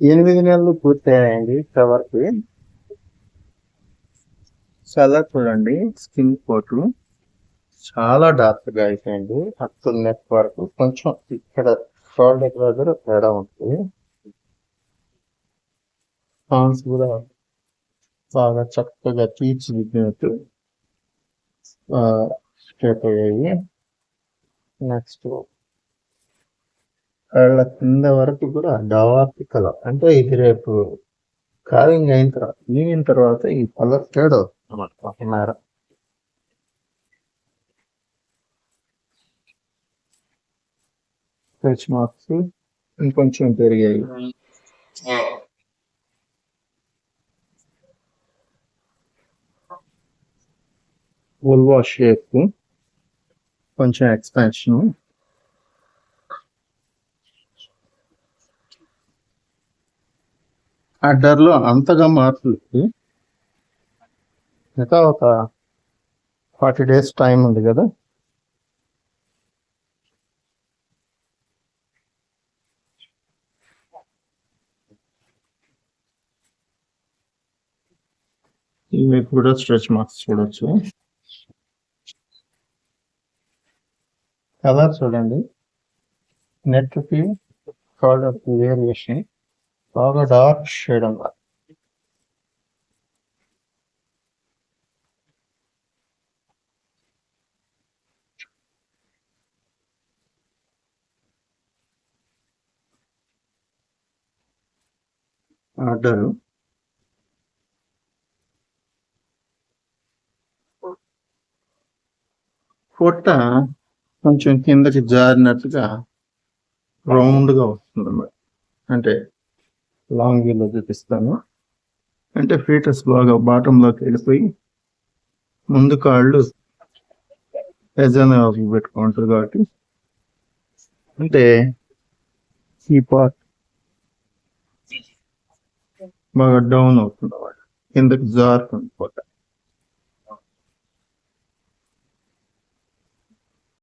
ఎనిమిది నెలలు పూర్తయ్యాయండి కవర్కి కలర్ చూడండి స్కిన్ కోట్. చాలా డార్క్గా అయిపోయింది అక్కడ నెక్ వరకు. కొంచెం ఇక్కడ షోల్డర్ దగ్గర తేడా ఉంటుంది హాన్స్ కూడా బాగా చక్కగా తీర్చిదిద్దినట్టు స్టేట్ అయ్యాయి. నెక్స్ట్ వాళ్ళ కింద వరకు కూడా డార్క్ కలర్ అంటే ఇది రేపు కావింగ్ అయిన తర్వాత ఈగిన తర్వాత ఈ కలర్ తేడా అన్నమాట స్ట్రెచ్ మార్క్స్ ఇంకొంచెం పెరిగాయి. ఉల్వా షేప్ కొంచెం ఎక్స్పాన్షన్ ఆ డర్లో అంతగా మార్పులు. ఇంకా ఒక ఫార్టీ డేస్ టైం ఉంది కదా? ఇవి కూడా స్ట్రెచ్ మార్క్స్ చూడొచ్చు. కలర్ చూడండి. నెట్కి వేరియేషన్. బాగా డార్క్ షేడ్ అన్నమాట ఆర్డరు. పొట్ట కొంచెం కిందకి జారినట్టుగా రౌండ్గా వస్తుంది అన్నమాట అంటే లాంగ్ వ్యూలో చూపిస్తాను. అంటే ఫీటర్స్ బాగా బాటమ్ వెళ్ళిపోయి ముందు కాళ్ళు ఎజాన పెట్టుకుంటారు కాబట్టి. అంటే ఈ పార్ట్ బాగా డౌన్ అవుతుంది అన్నమాట కిందకి జారుతుంది